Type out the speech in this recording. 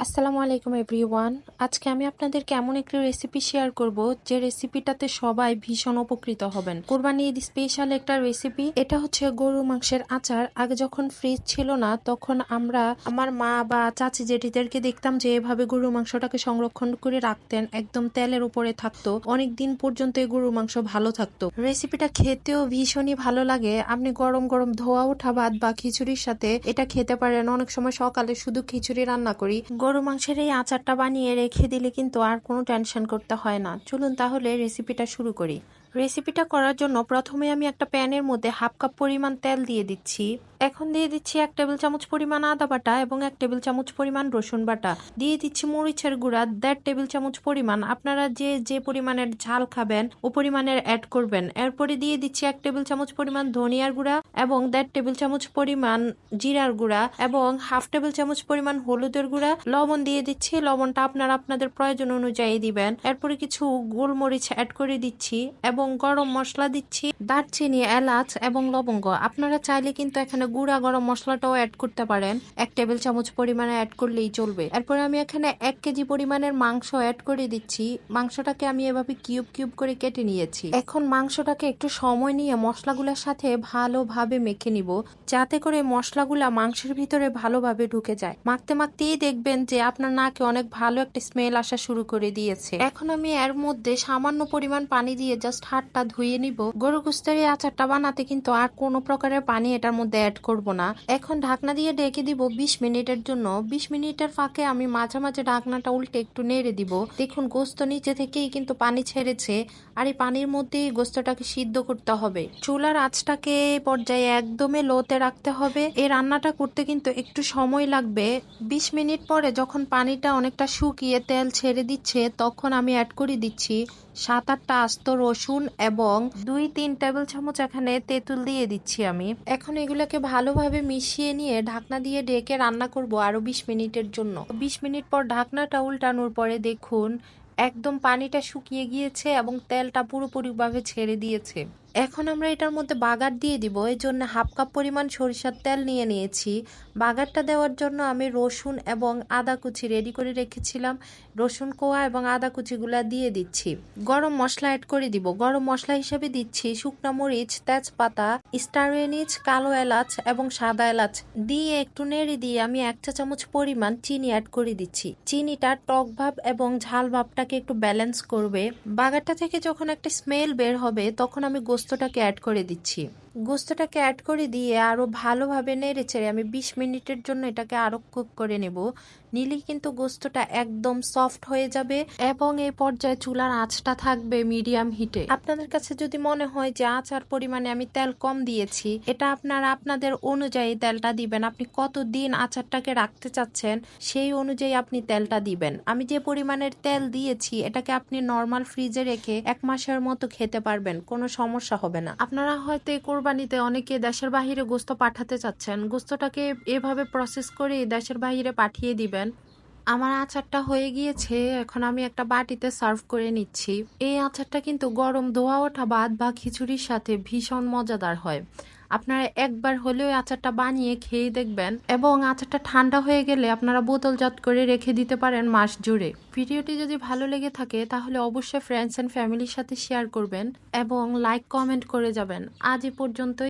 আসসালামু আলাইকুম এভরিওয়ান আজকে আমি আপনাদেরকে এমন একটি রেসিপি শেয়ার করব, যে রেসিপিটাতে সবাই ভীষণ উপকৃত হবেন। কোরবানি ঈদ স্পেশাল একটা রেসিপি এটা হচ্ছে গরু মাংসের আচার। আগে যখন ফ্রিজ ছিল না, তখন আমরা আমার মা বা চাচি জেঠিদেরকে দেখতাম যে এভাবে গরু মাংসটাকে সংরক্ষণ করে রাখতেন, একদম তেলের উপরে থাকতো। অনেক দিন পর্যন্ত এই গরু মাংস ভালো থাকতো। রেসিপিটা খেতেও ভীষণই ভালো লাগে। আপনি গরম গরম ধোয়া ওঠা ভাত বা খিচুড়ির সাথে এটা খেতে পারেন। অনেক সময় সকালে শুধু খিচুড়ি রান্না করি। গরু মাংসের এই আচারটা বানিয়ে রেখে দিলে কিন্তু আর কোনো টেনশন করতে হয় না। চলুন তাহলে রেসিপিটা শুরু করি। রেসিপিটা করার জন্য প্রথমে আমি একটা প্যানের মধ্যে হাফ কাপ পরিমাণ তেল দিয়ে দিচ্ছি। এখন দিয়ে দিচ্ছি এক টেবিল চামচ পরিমাণ আদা বাটা এবং এক টেবিল চামচ পরিমাণ রসুন বাটা। দিয়ে দিচ্ছি মরিচের গুঁড়া, দেড় টেবিল চামচ পরিমাণ। আপনারা যে যে পরিমাণের ঝাল খাবেন, ও পরিমাণের অ্যাড করবেন। এরপরে দিয়ে দিচ্ছি এক টেবিল চামচ পরিমাণ ধনিয়ার গুঁড়া এবং দেড় টেবিল চামচ পরিমাণ জিরার গুঁড়া এবং হাফ টেবিল চামচ পরিমাণ হলুদের গুঁড়া। লবণ দিয়ে দিচ্ছি। লবণটা আপনারা আপনাদের প্রয়োজন অনুযায়ী দিবেন। এরপরে কিছু গোলমরিচ অ্যাড করে দিচ্ছি এবং গরম মশলা দিচ্ছি। দারচিনি, এলাচ এবং লবঙ্গ। আপনারা চাইলে কিন্তু এখানে গুঁড়া গরম মশলাটাও অ্যাড করতে পারেন। এক টেবিল চামচ পরিমাণে অ্যাড করলেই চলবে। এরপরে আমি এখানে এক কেজি পরিমাণের মাংস অ্যাড করে দিচ্ছি। মাংসটাকে আমি এভাবে কিউব কিউব করে কেটে নিয়েছি। এখন মাংসটাকে একটু সময় নিয়ে মশলাগুলোর সাথে ভালোভাবে মেখে নিব, যাতে করে মশলাগুলা মাংসের ভিতরে ভালোভাবে ঢুকে যায়। মাখতে মাখতেই দেখবেন যে আপনার নাকে অনেক ভালো একটা স্মেল আসা শুরু করে দিয়েছে। এখন আমি এর মধ্যে সামান্য পরিমাণ পানি দিয়ে জাস্ট হাতটা ধুয়ে নিব। গরু গুস্তের আচারটা বানাতে কিন্তু আর কোনো প্রকারের পানি এটার মধ্যে অ্যাড করব না। এখন ঢাকনা দিয়ে ঢেকে দিব বিশ মিনিটের জন্য। বিশ মিনিটের ফাঁকে আমি মাঝে মাঝে ঢাকনাটা উল্টে একটু নেড়ে দিব। দেখুন, গোস্ত নিচে থেকেই কিন্তু পানি ছেড়েছে। আর এই পানির মধ্যেই গোস্তটাকে সিদ্ধ করতে হবে। চুলার আঁচটাকে পর্যায়ে একদমই লোতে রাখতে হবে। এই রান্নাটা করতে কিন্তু একটু সময় লাগবে। বিশ মিনিট পরে যখন পানিটা অনেকটা শুকিয়ে তেল ছেড়ে দিচ্ছে, তখন আমি অ্যাড করে দিচ্ছি সাত আটটা আস্ত রসুন এবং দুই, তিন টেবিল চামচ এখানে তেঁতুল দিয়ে দিচ্ছি আমি। এখন এগুলোকে ভালোভাবে মিশিয়ে নিয়ে ঢাকনা দিয়ে ডেকে রান্না করব আরও বিশ মিনিটের জন্য। বিশ মিনিট পর ঢাকনাটা উল্টানোর পরে দেখুন, একদম পানিটা শুকিয়ে গিয়েছে এবং তেলটা পুরোপুরিভাবে ছেড়ে দিয়েছে। এখন আমরা এটার মধ্যে বাগার দিয়ে দিব এই জন্য হাফ কাপ পরিমাণ সরিষার তেল নিয়ে নিয়েছি। বাগারটা দেওয়ার জন্য আমি রসুন এবং আদা কুচি রেডি করে রেখেছিলাম। রসুন কোয়া এবং আদা কুচিগুলা দিয়ে দিচ্ছি। গরম মশলা অ্যাড করে দিব। গরম মশলা হিসেবে দিচ্ছি শুকনো মরিচ, তেজপাতা স্টারওয়েনিজ কালো এলাচ এবং সাদা এলাচ দিয়ে একটু নেড়ে দিয়ে আমি এক চা চামচ পরিমাণ চিনি অ্যাড করে দিচ্ছি। চিনিটা টক ভাব এবং ঝাল ভাবটাকে একটু ব্যালেন্স করবে। বাগারটা থেকে যখন একটা স্মেল বের হবে, তখন আমি গোস্তটাকে অ্যাড করে দিচ্ছি। গোস্তটাকে অ্যাড করে দিয়ে আরও ভালোভাবে নেড়ে চেড়ে আমি বিশ মিনিটের জন্য এটাকে আরও কুক করে নেব। নিলেই কিন্তু গোস্তটা একদম সফট হয়ে যাবে এবং এই পর্যায়ে চুলার আঁচটা থাকবে মিডিয়াম হিটে আপনাদের কাছে যদি মনে হয় যে আচার পরিমাণে আমি তেল কম দিয়েছি, এটা আপনারা আপনাদের অনুযায়ী তেলটা দিবেন। আপনি কত দিন আচারটাকে রাখতে চাচ্ছেন সেই অনুযায়ী আপনি তেলটা দিবেন। আমি যে পরিমাণের তেল দিয়েছি, এটাকে আপনি নর্মাল ফ্রিজে রেখে এক মাসের মতো খেতে পারবেন, কোনো সমস্যা হবে না। আপনারা হয়তো এই কোরবানিতে অনেকে দেশের বাহিরে গোস্ত পাঠাতে চাচ্ছেন। গোস্তটাকে এভাবে প্রসেস করে দেশের বাহিরে পাঠিয়ে দিবেন। আমার আচারটা হয়ে গিয়েছে, এখন আমি একটা বাটিতে সার্ভ করে নিচ্ছি। এই আচারটা কিন্তু গরম ধোয়া ওঠা বাদ বা খিচুড়ির সাথে ভীষণ মজাদার হয়। আপনারা একবার হলেও আচারটা বানিয়ে খেয়ে দেখবেন এবং আচারটা ঠান্ডা হয়ে গেলে আপনারা বোতলজাত করে রেখে দিতে পারেন মাস জুড়ে। ভিডিওটি যদি ভালো লেগে থাকে, তাহলে অবশ্যই ফ্রেন্ডস অ্যান্ড ফ্যামিলির সাথে শেয়ার করবেন এবং লাইক কমেন্ট করে যাবেন। আজ এ পর্যন্তই।